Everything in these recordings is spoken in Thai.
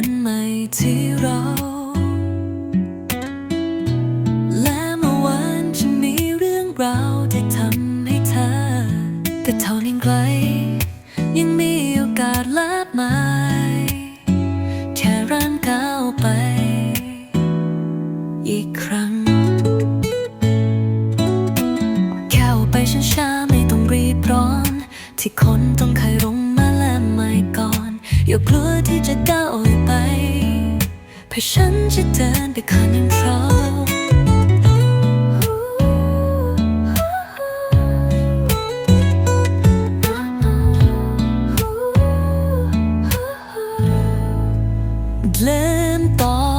ันใหม่ที่เรา และเมื่อวานฉันมีเรื่องราวที่ทำให้เธอ แต่เท่ายังไกล ยังมีโอกาสลาบมายแค่ร่างก้าวไป อีกครั้ง แค่ไปช้าๆไม่ต้องรีบร้อน ที่คนต้องเคยลงมาและไม่ก่ อย่ากลัวที่จะก้าวออกไปเพราะฉันจะเดินไปข้างหนึ่งเราเดินต่อ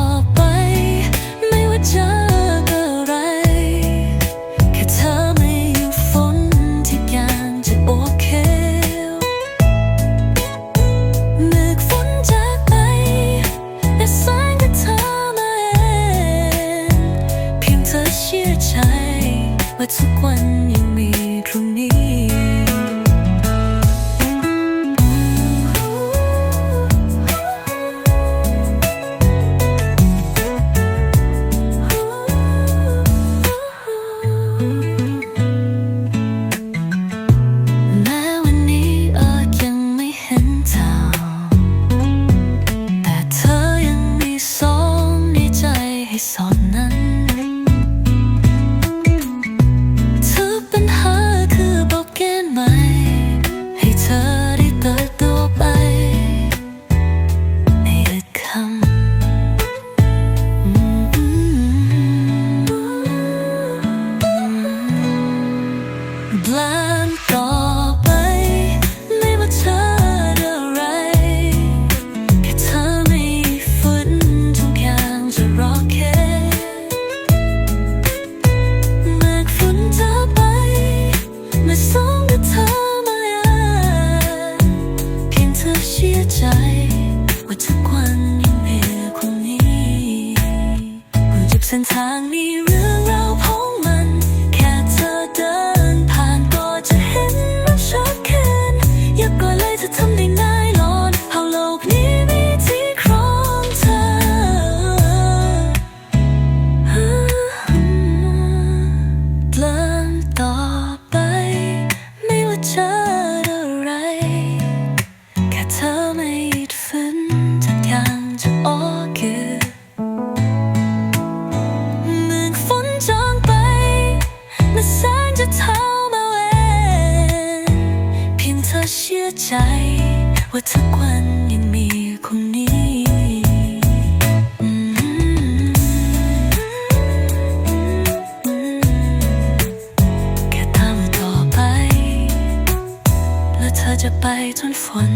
ชื่อใจ ว่าทุกวันยังมีพรุ่งนี้ ปลงต่อไป ไม่ว่าเธออะไร แค่เธอไม่ฝืนทุกอย่างจะรอแค่เมื่อฝนจะไปเมื่อสองกับเธอมาแอบเพียงเธอเชื่อใจว่าทุกวันยังเหนือคนนี้ผู้จับเส้นทางนี้เรื่องเราวข เท่ามาเองเพียงเธอเชื่อใจ ว่าทุกวันยังมีคนนี้แค่ทำต่อไป แล้วเธอจะไปจนฝน